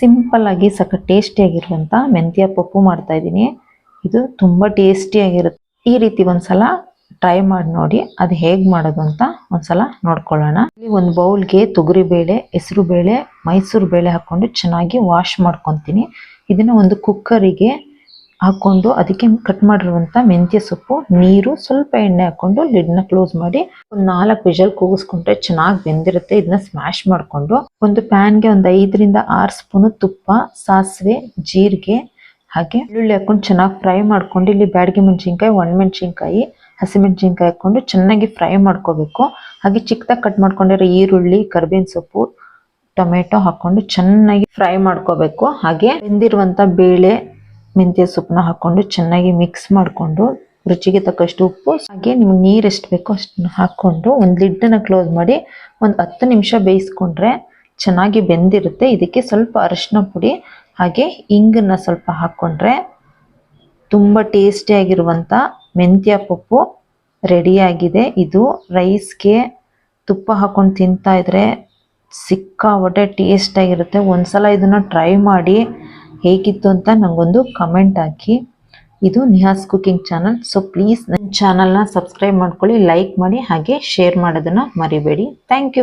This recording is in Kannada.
ಸಿಂಪಲ್ ಆಗಿ ಸಖತ್ ಟೇಸ್ಟಿಯಾಗಿರುವಂಥ ಮೆಂತ್ಯ ಪಪ್ಪು ಮಾಡ್ತಾ ಇದ್ದೀನಿ. ಇದು ತುಂಬ ಟೇಸ್ಟಿಯಾಗಿರುತ್ತೆ ಈ ರೀತಿ ಒಂದ್ಸಲ ಟ್ರೈ ಮಾಡಿ ನೋಡಿ ಅದು ಹೇಗೆ ಮಾಡೋದು ಅಂತ ಒಂದ್ಸಲ ನೋಡ್ಕೊಳ್ಳೋಣ. ಇಲ್ಲಿ ಒಂದು ಬೌಲ್ಗೆ ತೊಗರಿ ಬೇಳೆ, ಹೆಸರು ಬೇಳೆ, ಮೈಸೂರು ಬೇಳೆ ಹಾಕೊಂಡು ಚೆನ್ನಾಗಿ ವಾಶ್ ಮಾಡ್ಕೊತೀನಿ. ಇದನ್ನ ಒಂದು ಕುಕ್ಕರಿಗೆ ಹಾಕೊಂಡು ಅದಕ್ಕೆ ಕಟ್ ಮಾಡಿರುವಂತ ಮೆಂತ್ಯ ಸೊಪ್ಪು, ನೀರು, ಸ್ವಲ್ಪ ಎಣ್ಣೆ ಹಾಕೊಂಡು ಲಿಡ್ನ ಕ್ಲೋಸ್ ಮಾಡಿ ಒಂದು ನಾಲ್ಕು ವಿಜಲ್ ಕೂಗಿಸ್ಕೊಂಡ್ರೆ ಚೆನ್ನಾಗಿ ಬೆಂದಿರುತ್ತೆ. ಇದನ್ನ ಸ್ಮ್ಯಾಶ್ ಮಾಡಿಕೊಂಡು ಒಂದು ಪ್ಯಾನ್ಗೆ ಒಂದು ಐದರಿಂದ ಆರು ಸ್ಪೂನ್ ತುಪ್ಪ, ಸಾಸಿವೆ, ಜೀರಿಗೆ ಹಾಗೆ ಬೆಳ್ಳುಳ್ಳಿ ಹಾಕೊಂಡು ಚೆನ್ನಾಗಿ ಫ್ರೈ ಮಾಡ್ಕೊಂಡು ಇಲ್ಲಿ ಬ್ಯಾಡಗಿ ಮೆಣಸಿನ್ಕಾಯಿ ಒಣಮೆಣಸಿನ್ಕಾಯಿ ಹಸಿಮೆಣಸಿನ್ಕಾಯಿ ಹಾಕೊಂಡು ಚೆನ್ನಾಗಿ ಫ್ರೈ ಮಾಡ್ಕೋಬೇಕು. ಹಾಗೆ ಚಿಕ್ಕದಾಗಿ ಕಟ್ ಮಾಡ್ಕೊಂಡಿರೋ ಈರುಳ್ಳಿ, ಕರ್ಬೇವಿನ ಸೊಪ್ಪು, ಟೊಮೆಟೊ ಹಾಕೊಂಡು ಚೆನ್ನಾಗಿ ಫ್ರೈ ಮಾಡ್ಕೋಬೇಕು. ಹಾಗೆ ಬೆಂದಿರುವಂತ ಬೇಳೆ ಮೆಂತ್ಯ ಸೊಪ್ಪನ್ನ ಹಾಕೊಂಡು ಚೆನ್ನಾಗಿ ಮಿಕ್ಸ್ ಮಾಡಿಕೊಂಡು ರುಚಿಗೆ ತಕ್ಕಷ್ಟು ಉಪ್ಪು, ಹಾಗೆ ನಿಮ್ಗೆ ನೀರು ಎಷ್ಟು ಬೇಕೋ ಅಷ್ಟನ್ನ ಹಾಕ್ಕೊಂಡು ಒಂದು ಲಿಡ್ಡನ್ನು ಕ್ಲೋಸ್ ಮಾಡಿ ಒಂದು ಹತ್ತು ನಿಮಿಷ ಬೇಯಿಸ್ಕೊಂಡ್ರೆ ಚೆನ್ನಾಗಿ ಬೆಂದಿರುತ್ತೆ. ಇದಕ್ಕೆ ಸ್ವಲ್ಪ ಅರಶಿನ ಪುಡಿ, ಹಾಗೆ ಇಂಗನ್ನ ಸ್ವಲ್ಪ ಹಾಕ್ಕೊಂಡ್ರೆ ತುಂಬ ಟೇಸ್ಟಿಯಾಗಿರುವಂಥ ಮೆಂತ್ಯ ಪಪ್ಪು ರೆಡಿಯಾಗಿದೆ ಇದು ರೈಸ್ಗೆ ತುಪ್ಪ ಹಾಕೊಂಡು ತಿಂತಾ ಇದ್ರೆ ಸಿಕ್ಕಾಪಟ್ಟೆ ಟೇಸ್ಟಾಗಿರುತ್ತೆ ಒಂದ್ಸಲ ಇದನ್ನು ಟ್ರೈ ಮಾಡಿ ಹೇಗಿತ್ತು ಅಂತ ನಂಗೊಂದು ಕಮೆಂಟ್ ಹಾಕಿ. ಇದು Nihas cooking channel so please ನನ್ನ ಚಾನಲ್ನ ಸಬ್ಸ್ಕ್ರೈಬ್ ಮಾಡ್ಕೊಳ್ಳಿ ಲೈಕ್ ಮಾಡಿ, ಹಾಗೆ ಶೇರ್ ಮಾಡೋದನ್ನು ಮರಿಬೇಡಿ. Thank you